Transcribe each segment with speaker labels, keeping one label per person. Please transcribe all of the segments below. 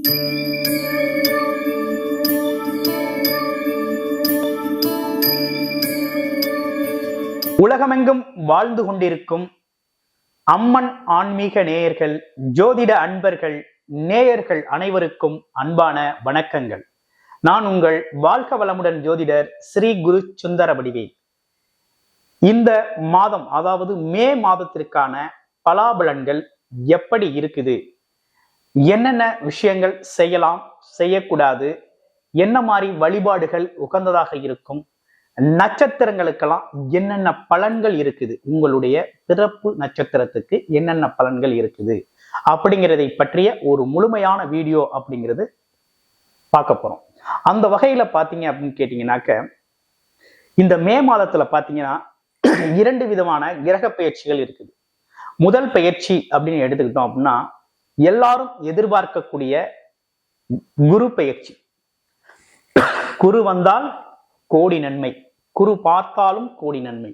Speaker 1: உலகமெங்கும் வாழ்ந்து கொண்டிருக்கும் அம்மன் ஆன்மீக நேயர்கள் ஜோதிட அன்பர்கள் நேயர்கள் அனைவருக்கும் அன்பான வணக்கங்கள். நான் உங்கள் வாழ்க வளமுடன் ஜோதிடர் ஸ்ரீ குரு சுந்தர வடிவேல். இந்த மாதம் அதாவது மே மாதத்திற்கான பலாபலன்கள் எப்படி இருக்குது? என்னென்ன விஷயங்கள் செய்யலாம் செய்யக்கூடாது என்ன மாதிரி வழிபாடுகள் உகந்ததாக இருக்கும் நட்சத்திரங்களுக்கெல்லாம் என்னென்ன பலன்கள் இருக்குது உங்களுடைய பிறப்பு நட்சத்திரத்துக்கு என்னென்ன பலன்கள் இருக்குது அப்படிங்கிறதை பற்றிய ஒரு முழுமையான வீடியோ அப்படிங்கிறது பார்க்க போறோம். அந்த வகையில பாத்தீங்க அப்படின்னு கேட்டீங்கன்னாக்க இந்த மே மாதத்துல பாத்தீங்கன்னா இரண்டு விதமான கிரக பயிற்சிகள் இருக்குது. முதல் பயிற்சி அப்படின்னு எடுத்துக்கிட்டோம் அப்படின்னா எல்லாரும் எதிர்பார்க்கக்கூடிய குரு பயிற்சி குரு வந்தால் கோடி நன்மை. குரு பார்த்தாலும் கோடி நன்மை.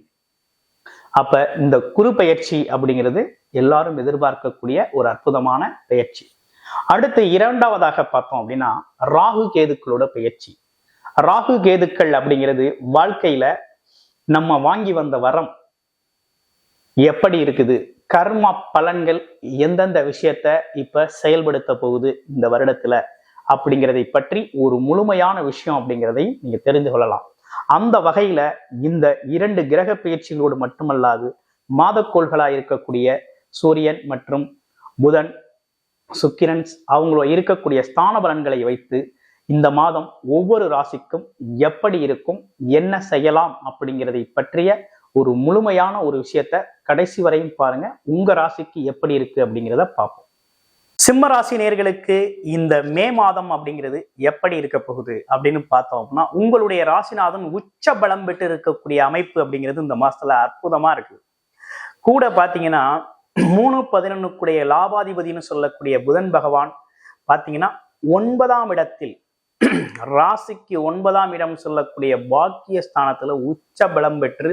Speaker 1: அப்ப இந்த குரு பயிற்சி அப்படிங்கிறது எல்லாரும் எதிர்பார்க்கக்கூடிய ஒரு அற்புதமான பயிற்சி அடுத்து இரண்டாவதாக பார்த்தோம் அப்படின்னா ராகு கேதுக்களோட பயிற்சி ராகு கேதுக்கள் அப்படிங்கிறது வாழ்க்கையில நம்ம வாங்கி வந்த வரம் எப்படி இருக்குது? கர்ம பலன்கள் எந்தெந்த விஷயத்த இப்ப செயல்படுத்த போகுது இந்த வருடத்துல அப்படிங்கிறதை பற்றி ஒரு முழுமையான விஷயம் அப்படிங்கிறதை நீங்க தெரிந்து கொள்ளலாம். அந்த வகையில இந்த இரண்டு கிரக பயிற்சிகளோடு மட்டுமல்லாது மாதக்கோள்களா இருக்கக்கூடிய சூரியன் மற்றும் புதன் சுக்கிரன் அவங்கள இருக்கக்கூடிய ஸ்தான பலன்களை வைத்து இந்த மாதம் ஒவ்வொரு ராசிக்கும் எப்படி இருக்கும் என்ன செய்யலாம் அப்படிங்கிறதை பற்றிய ஒரு முழுமையான ஒரு விஷயத்த கடைசி வரையும் பாருங்க. உங்க ராசிக்கு எப்படி இருக்கு அப்படிங்கிறத பார்ப்போம். சிம்ம ராசி நேர்களுக்கு இந்த மே மாதம் அப்படிங்கிறது எப்படி இருக்க போகுது அப்படின்னு பார்த்தோம் அப்படின்னா உங்களுடைய ராசிநாதன் உச்ச பலம் பெற்று இருக்கக்கூடிய அமைப்பு அப்படிங்கிறது இந்த மாசத்துல அற்புதமா இருக்கு. கூட பாத்தீங்கன்னா மூணு பதினொன்னுக்குடைய லாபாதிபதினு சொல்லக்கூடிய புதன் பகவான் பாத்தீங்கன்னா ஒன்பதாம் இடத்தில் ராசிக்கு ஒன்பதாம் இடம் சொல்லக்கூடிய பாக்கிய ஸ்தானத்துல உச்ச பலம் பெற்று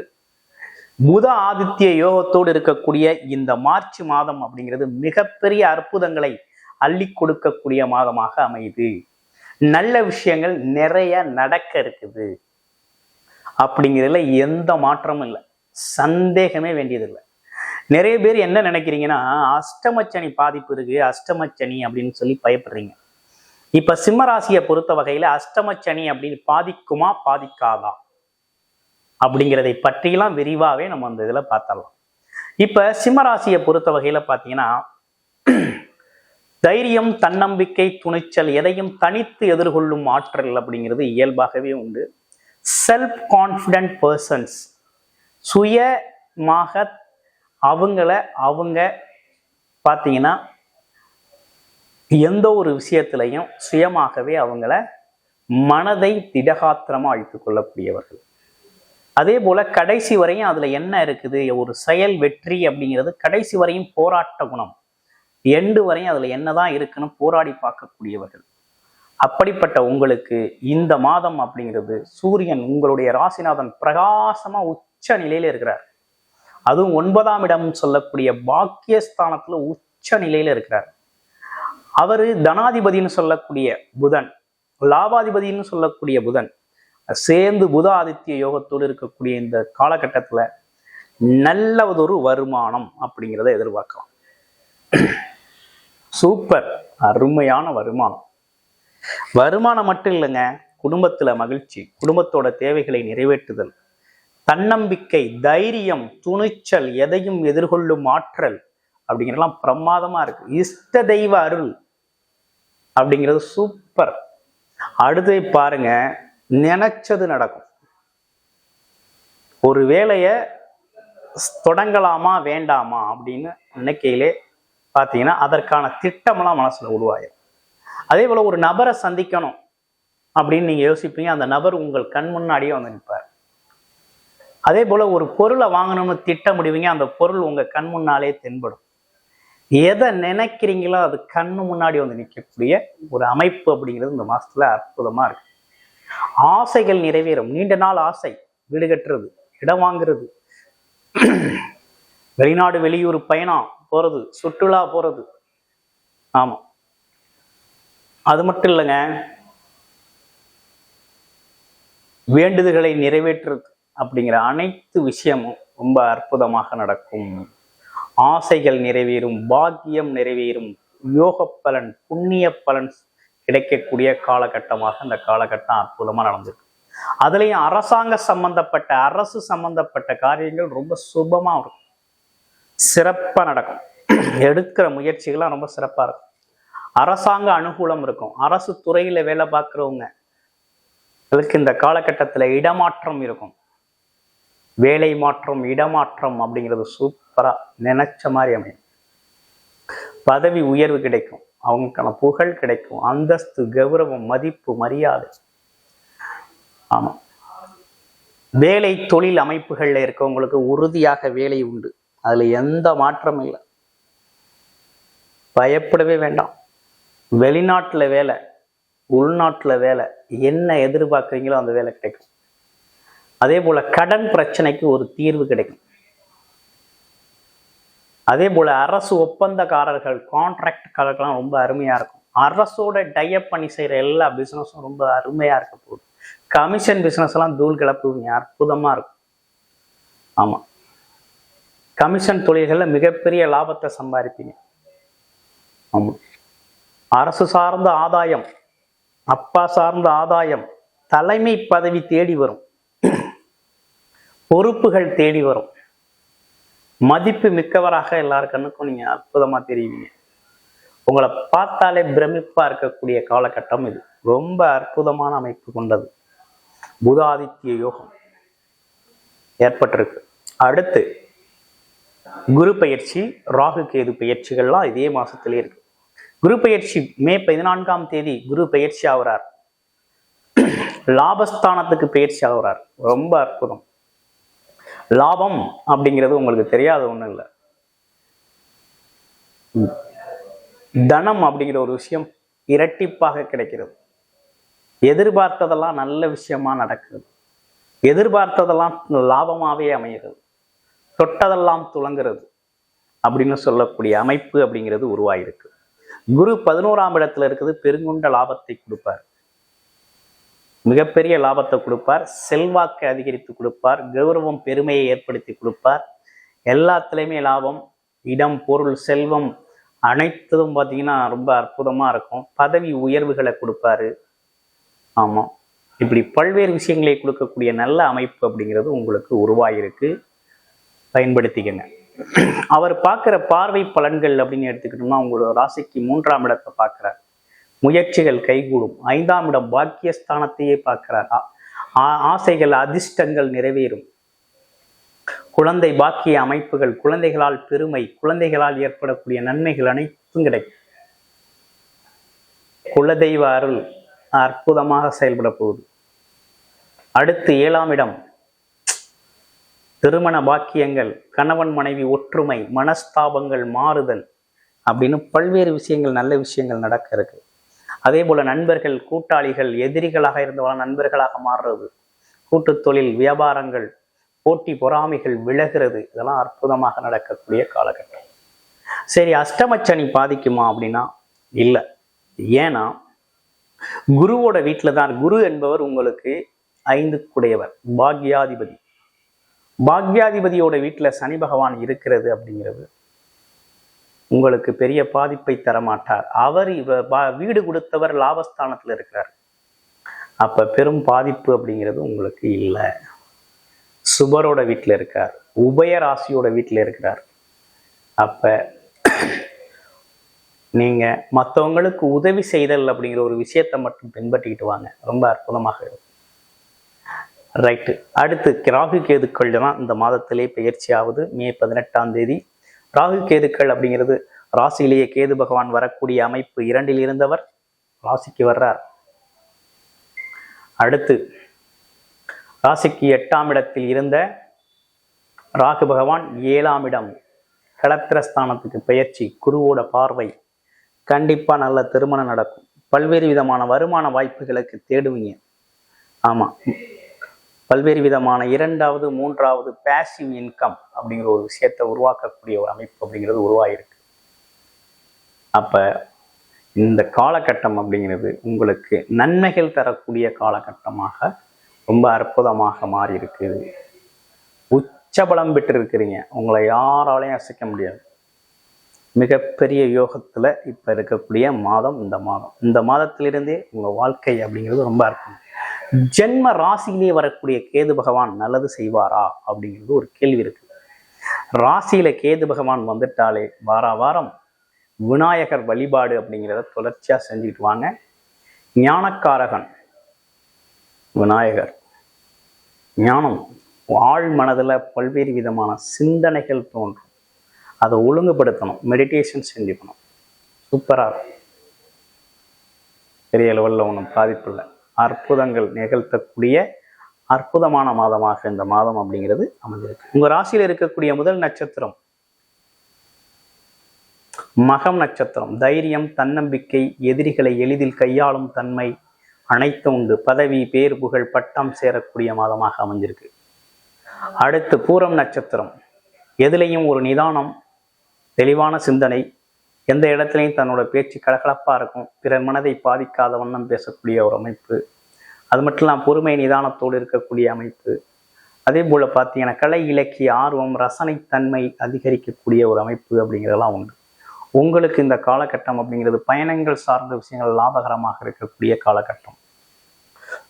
Speaker 1: புத ஆதித்ய யோகத்தோடு இருக்கக்கூடிய இந்த மார்ச் மாதம் அப்படிங்கிறது மிகப்பெரிய அற்புதங்களை அள்ளி கொடுக்கக்கூடிய மாதமாக அமையுது. நல்ல விஷயங்கள் நிறைய நடக்க இருக்குது. அப்படிங்கிறதுல எந்த மாற்றமும் இல்லை. சந்தேகமே வேண்டியதில்லை. நிறைய பேர் என்ன நினைக்கிறீங்கன்னா அஷ்டமச்சனி பாதிப்பு இருக்கு அஷ்டமச்சனி அப்படின்னு சொல்லி பயப்படுறீங்க. இப்ப சிம்மராசியை பொறுத்த வகையில அஷ்டமச்சனி அப்படின்னு பாதிக்குமா பாதிக்காதா? அப்படிங்கிறதை பற்றியெல்லாம் விரிவாகவே நம்ம அந்த இதில் பார்த்தரலாம் இப்போ சிம்மராசியை பொறுத்த வகையில் பார்த்தீங்கன்னா தைரியம் தன்னம்பிக்கை துணிச்சல் எதையும் தனித்து எதிர்கொள்ளும் ஆற்றல் அப்படிங்கிறது இயல்பாகவே உண்டு. செல்ஃப் கான்ஃபிடென்ட் பர்சன்ஸ் சுயமாக அவங்கள அவங்க பார்த்தீங்கன்னா எந்த ஒரு விஷயத்திலையும் சுயமாகவே அவங்கள மனதை திடகாத்திரமாக அழித்து கொள்ளக்கூடியவர்கள். அதே போல கடைசி வரையும் அதுல என்ன இருக்குது? ஒரு செயல் வெற்றி அப்படிங்கிறது கடைசி வரையும் போராட்ட குணம். எண்டு வரையும் அதுல என்னதான் இருக்குன்னு போராடி பார்க்கக்கூடியவர்கள். அப்படிப்பட்ட உங்களுக்கு இந்த மாதம் அப்படிங்கிறது சூரியன் உங்களுடைய ராசிநாதன் பிரகாசமா உச்ச நிலையில இருக்கிறார். அதுவும் ஒன்பதாம் இடம் சொல்லக்கூடிய பாக்கியஸ்தானத்துல உச்ச நிலையில இருக்கிறார். அவரு தனாதிபதினு சொல்லக்கூடிய புதன் லாபாதிபதினு சொல்லக்கூடிய புதன் சேர்ந்து புத ஆதித்ய யோகத்தோடு இருக்கக்கூடிய இந்த காலகட்டத்தில் நல்லதொரு வருமானம் அப்படிங்கிறத எதிர்பார்க்கலாம். சூப்பர் அருமையான வருமானம். வருமானம் மட்டும் இல்லைங்க குடும்பத்தில் மகிழ்ச்சி குடும்பத்தோட தேவைகளை நிறைவேற்றுதல் தன்னம்பிக்கை தைரியம் துணிச்சல் எதையும் எதிர்கொள்ளும் ஆற்றல் அப்படிங்கிறதெல்லாம் பிரமாதமா இருக்கு. இஷ்ட தெய்வ அருள் அப்படிங்கிறது சூப்பர் அடுத்து பாருங்க நினைச்சது நடக்கும். ஒரு வேலையை தொடங்கலாமா வேண்டாமா அப்படின்னு நினைக்கையிலே பார்த்தீங்கன்னா அதற்கான திட்டமெல்லாம் மனசுல உருவாயிரும். அதே போல ஒரு நபரை சந்திக்கணும் அப்படின்னு நீங்க யோசிப்பீங்க அந்த நபர் உங்கள் கண் முன்னாடியே வந்து நிற்பார் அதே போல ஒரு பொருளை வாங்கணும்னு திட்டமிடுவீங்க அந்த பொருள் உங்க கண் முன்னாலே தென்படும். எதை நினைக்கிறீங்களோ அது கண்ணு முன்னாடி வந்து நிற்கக்கூடிய ஒரு அமைப்பு அப்படிங்கிறது இந்த மாசத்துல அற்புதமா இருக்கு. ஆசைகள் நிறைவேறும். நீண்ட நாள் ஆசை வீடு கட்டுறது இடம் வாங்குறது. வெளிநாடு வெளியூர் பயணம் போறது சுற்றுலா போறது. ஆமா. அது மட்டும் இல்லைங்க. வேண்டுதல்களை நிறைவேற்றுறது அப்படிங்கிற அனைத்து விஷயமும் ரொம்ப அற்புதமாக நடக்கும். ஆசைகள் நிறைவேறும் பாக்கியம் நிறைவேறும் யோக பலன் புண்ணிய பலன் கிடைக்கக்கூடிய காலகட்டமாக அந்த காலகட்டம் அற்புதமாக நடந்திருக்கு. அதுலயும் அரசாங்க சம்பந்தப்பட்ட அரசு சம்பந்தப்பட்ட காரியங்கள் ரொம்ப சுபமா இருக்கும். சிறப்பா நடக்கும். எடுக்கிற முயற்சிகள்லாம் ரொம்ப சிறப்பா இருக்கும். அரசாங்க அனுகூலம் இருக்கும். அரசு துறையில வேலை பார்க்குறவங்க அதுக்கு இந்த காலகட்டத்துல இடமாற்றம் இருக்கும். வேலை மாற்றம் இடமாற்றம் அப்படிங்கிறது சூப்பரா நினைச்ச மாதிரி அமையும். பதவி உயர்வு கிடைக்கும். அவங்களுக்கான புகழ் கிடைக்கும். அந்தஸ்து கௌரவம் மதிப்பு மரியாதை. ஆமா. வேலை தொழில் அமைப்புகள்ல இருக்கவங்களுக்கு உறுதியாக வேலை உண்டு. அதுல எந்த மாற்றமும் இல்லை. பயப்படவே வேண்டாம். வெளிநாட்டுல வேலை உள்நாட்டுல வேலை என்ன எதிர்பார்க்குறீங்களோ அந்த வேலை கிடைக்கும். அதே போல கடன் பிரச்சனைக்கு ஒரு தீர்வு கிடைக்கும். அதே போல அரசு ஒப்பந்தக்காரர்கள் கான்ட்ராக்ட்காரர்கள்லாம் ரொம்ப அருமையா இருக்கும். அரசோட டைப் பண்ணி செய்யற எல்லா பிசினஸும் ரொம்ப அருமையா இருக்க போகுது. கமிஷன் பிசினஸ் எல்லாம் தூள் கிளப்புவீங்க அற்புதமா இருக்கும். ஆமா. கமிஷன் தொழில்களில் மிகப்பெரிய லாபத்தை சம்பாதிப்பீங்க. ஆமா. அரசு சார்ந்த ஆதாயம் அப்பா சார்ந்த ஆதாயம் தலைமை பதவி தேடி வரும். பொறுப்புகள் தேடி வரும். மதிப்பு மிக்கவராக எல்லார் கண்ணுக்கும் நீங்க அற்புதமா தெரியுவீங்க உங்களை பார்த்தாலே பிரமிப்பா இருக்கக்கூடிய காலகட்டம் இது. ரொம்ப அற்புதமான அமைப்பு கொண்டது. புதாதித்ய யோகம் ஏற்பட்டிருக்கு. அடுத்து குரு பயிற்சி ராகு கேது பயிற்சிகள்லாம் இதே மாசத்திலே இருக்கு. குரு பயிற்சி மே பதினான்காம் தேதி குரு பயிற்சி ஆகிறார். லாபஸ்தானத்துக்கு பயிற்சி ஆகிறார். ரொம்ப அற்புதம். லாபம் அப்படிங்கிறது உங்களுக்கு தெரியாத ஒண்ணும் இல்லை. தனம் அப்படிங்கிற ஒரு விஷயம் இரட்டிப்பாக கிடைக்கிறது. எதிர்பார்த்ததெல்லாம் நல்ல விஷயமா நடக்குது எதிர்பார்த்ததெல்லாம் லாபமாவே அமைகிறது. தொட்டதெல்லாம் துளங்குறது அப்படின்னு சொல்லக்கூடிய அமைப்பு அப்படிங்கிறது உருவாயிருக்கு. குரு பதினோராம் இடத்துல இருக்குது பெருங்குண்ட லாபத்தை கொடுப்பார். மிகப்பெரிய லாபத்தை கொடுப்பார் செல்வாக்கை அதிகரித்து கொடுப்பார் கௌரவம் பெருமையை ஏற்படுத்தி கொடுப்பார். எல்லாத்துலேயுமே லாபம் இடம் பொருள் செல்வம் அனைத்ததும் பார்த்தீங்கன்னா ரொம்ப அற்புதமா இருக்கும். பதவி உயர்வுகளை கொடுப்பாரு. ஆமாம் இப்படி பல்வேறு விஷயங்களை கொடுக்கக்கூடிய நல்ல அமைப்பு அப்படிங்கிறது உங்களுக்கு உருவாகிருக்கு பயன்படுத்திக்கங்க. அவர் பார்க்குற பார்வை பலன்கள் அப்படின்னு எடுத்துக்கிட்டோம்னா உங்களோட ராசிக்கு மூன்றாம் இடத்தை பார்க்குறார். முயற்சிகள் கைகூடும். ஐந்தாம் இடம் பாக்கியஸ்தானத்தையே பார்க்கிறார். ஆ- ஆசைகள் அதிர்ஷ்டங்கள் நிறைவேறும். குழந்தை பாக்கிய அமைப்புகள் குழந்தைகளால் பெருமை குழந்தைகளால் ஏற்படக்கூடிய நன்மைகள் அனைத்தும் கிடைக்கும். குலதெய்வ அருள் அற்புதமாக செயல்பட போகுது. அடுத்து ஏழாம் இடம். திருமண பாக்கியங்கள் கணவன் மனைவி ஒற்றுமை மனஸ்தாபங்கள் மாறுதல் அப்படின்னு பல்வேறு விஷயங்கள் நல்ல விஷயங்கள் நடக்க இருக்கு. அதே போல நண்பர்கள் கூட்டாளிகள் எதிரிகளாக இருந்தவங்க நண்பர்களாக மாறுறது. கூட்டு தொழில் வியாபாரங்கள் போட்டி பொறாமைகள் விலகிறது. இதெல்லாம் அற்புதமாக நடக்கக்கூடிய காலகட்டம். சரி அஷ்டமச்சனி பாதிக்குமா அப்படின்னா இல்லை. ஏன்னா குருவோட வீட்டில் தான் குரு என்பவர் உங்களுக்கு ஐந்து குடையவர் பாக்யாதிபதி. பாக்யாதிபதியோட வீட்டில் சனி பகவான் இருக்கிறது அப்படிங்கிறது உங்களுக்கு பெரிய பாதிப்பை தரமாட்டார். அவர் இவர் வீடு கொடுத்தவர் லாபஸ்தானத்தில் இருக்கிறார். அப்ப பெரும் பாதிப்பு அப்படிங்கிறது உங்களுக்கு இல்லை. சுபரோட வீட்டில் இருக்கார். உபய ராசியோட வீட்டில் இருக்கிறார். அப்ப நீங்க மற்றவங்களுக்கு உதவி செய்தல் அப்படிங்கிற ஒரு விஷயத்தை மட்டும் பின்பற்றிக்கிட்டு வாங்க. ரொம்ப அற்புதமாக இருக்கும். ரைட்டு அடுத்து ராகு கேதுக்கள் தான் இந்த மாதத்திலே பயிற்சி ஆகுது மே பதினெட்டாம் தேதி ராகு கேதுக்கள் அப்படிங்கிறது ராசியிலேயே கேது பகவான் வரக்கூடிய அமைப்பு இரண்டில் இருந்தவர் ராசிக்கு வர்றார். அடுத்து ராசிக்கு எட்டாம் இடத்தில் இருந்த ராகு பகவான் ஏழாம் இடம் களத்திரஸ்தானத்துக்கு பெயர்ச்சி குருவோட பார்வை. கண்டிப்பா நல்ல திருமணம் நடக்கும். பல்வேறு விதமான வருமான வாய்ப்புகளுக்கு தேடுவீங்க. ஆமா. பல்வேறு விதமான இரண்டாவது மூன்றாவது பேசிவ் இன்கம் அப்படிங்கிற ஒரு விஷயத்தை உருவாக்கக்கூடிய ஒரு அமைப்பு அப்படிங்கிறது உருவாயிருக்கு. அப்ப இந்த காலகட்டம் அப்படிங்கிறது உங்களுக்கு நன்மைகள் தரக்கூடிய காலகட்டமாக ரொம்ப அற்புதமாக மாறி இருக்குது உச்சபலம் பெற்று இருக்கிறீங்க உங்களை யாராலையும் அசைக்க முடியாது. மிகப்பெரிய யோகத்துல இப்ப இருக்கக்கூடிய மாதம் இந்த மாதம். இந்த மாதத்திலிருந்தே உங்க வாழ்க்கை அப்படிங்கிறது ரொம்ப அற்புதம். ஜென்ம ராசியிலே வரக்கூடிய கேது பகவான் நல்லது செய்வாரா அப்படிங்கிறது ஒரு கேள்வி இருக்கு. ராசியில கேது பகவான் வந்துட்டாலே வார வாரம் விநாயகர் வழிபாடு அப்படிங்கிறத தொடர்ச்சியா செஞ்சுக்கிட்டு வாங்க. ஞானக்காரகன் விநாயகர். ஞானம் ஆழ் மனதுல பல்வேறு விதமான சிந்தனைகள் தோன்றும். அதை ஒழுங்குபடுத்தணும் மெடிடேஷன் செஞ்சுக்கணும். சூப்பரா இருக்கும். பெரிய லெவலில் ஒன்றும் பாதிப்பு இல்லை. அற்புதங்கள் நிகழ்த்தக்கூடிய அற்புதமான மாதமாக இந்த மாதம் அப்படிங்கிறது அமைஞ்சிருக்கு உங்க ராசியில இருக்கக்கூடிய முதல் நட்சத்திரம் மகம் நட்சத்திரம். தைரியம் தன்னம்பிக்கை எதிரிகளை எளிதில் கையாளும் தன்மை அனைத்து உண்டு. பதவி பேர் புகழ் பட்டம் சேரக்கூடிய மாதமாக அமைஞ்சிருக்கு. அடுத்து பூரம் நட்சத்திரம். எதிலையும் ஒரு நிதானம் தெளிவான சிந்தனை எந்த இடத்துலையும் தன்னோட பேச்சு கலகலப்பாக இருக்கும். பிறர் மனதை பாதிக்காத வண்ணம் பேசக்கூடிய ஒரு அமைப்பு. அது மட்டும் இல்லாமல் பொறுமை நிதானத்தோடு இருக்கக்கூடிய அமைப்பு. அதே போல் பார்த்தீங்கன்னா கலை இலக்கிய ஆர்வம் ரசனைத்தன்மை அதிகரிக்கக்கூடிய ஒரு அமைப்பு அப்படிங்கிறதெல்லாம் உண்டு. உங்களுக்கு இந்த காலகட்டம் அப்படிங்கிறது பயணங்கள் சார்ந்த விஷயங்கள் லாபகரமாக இருக்கக்கூடிய காலகட்டம்.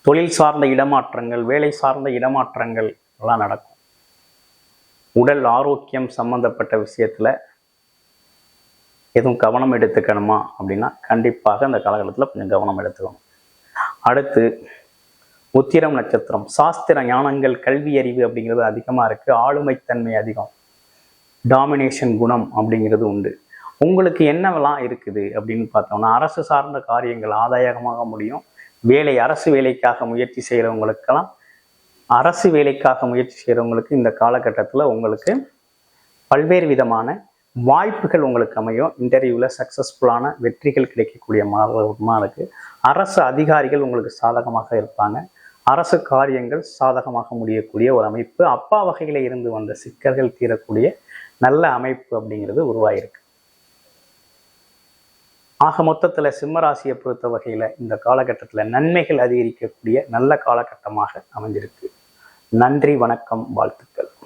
Speaker 1: தொழில் சார்ந்த இடமாற்றங்கள் வேலை சார்ந்த இடமாற்றங்கள் எல்லாம் நடக்கும். உடல் ஆரோக்கியம் சம்பந்தப்பட்ட விஷயத்துல எதுவும் கவனம் எடுத்துக்கணுமா அப்படின்னா கண்டிப்பாக இந்த காலகட்டத்தில் கொஞ்சம் கவனம் எடுத்துக்கணும். அடுத்து உத்திரம் நட்சத்திரம். சாஸ்திர ஞானங்கள் கல்வி அறிவு அப்படிங்கிறது அதிகமாக இருக்குது ஆளுமைத்தன்மை அதிகம். டாமினேஷன் குணம் அப்படிங்கிறது உண்டு. உங்களுக்கு என்னவெல்லாம் இருக்குது அப்படின்னு பார்த்தோம்னா அரசு சார்ந்த காரியங்கள் ஆதாயமாக முடியும். வேலை அரசு வேலைக்காக முயற்சி செய்கிறவங்களுக்கெல்லாம் அரசு வேலைக்காக முயற்சி செய்கிறவங்களுக்கு இந்த காலகட்டத்தில் உங்களுக்கு பல்வேறு விதமான வாய்ப்புகள் உங்களுக்கு அமையும். இன்டர்வியூவில் சக்ஸஸ்ஃபுல்லான வெற்றிகள் கிடைக்கக்கூடிய மாதமாக இருக்குது அரசு அதிகாரிகள் உங்களுக்கு சாதகமாக இருப்பாங்க. அரசு காரியங்கள் சாதகமாக முடியக்கூடிய ஒரு அமைப்பு. அப்பா வகையில் இருந்து வந்த சிக்கல்கள் தீரக்கூடிய நல்ல அமைப்பு அப்படிங்கிறது உருவாயிருக்கு. ஆக மொத்தத்தில் சிம்மராசியை பொறுத்த வகையில் இந்த காலகட்டத்தில் நன்மைகள் அதிகரிக்கக்கூடிய நல்ல காலகட்டமாக அமைஞ்சிருக்கு. நன்றி வணக்கம் வாழ்த்துக்கள்.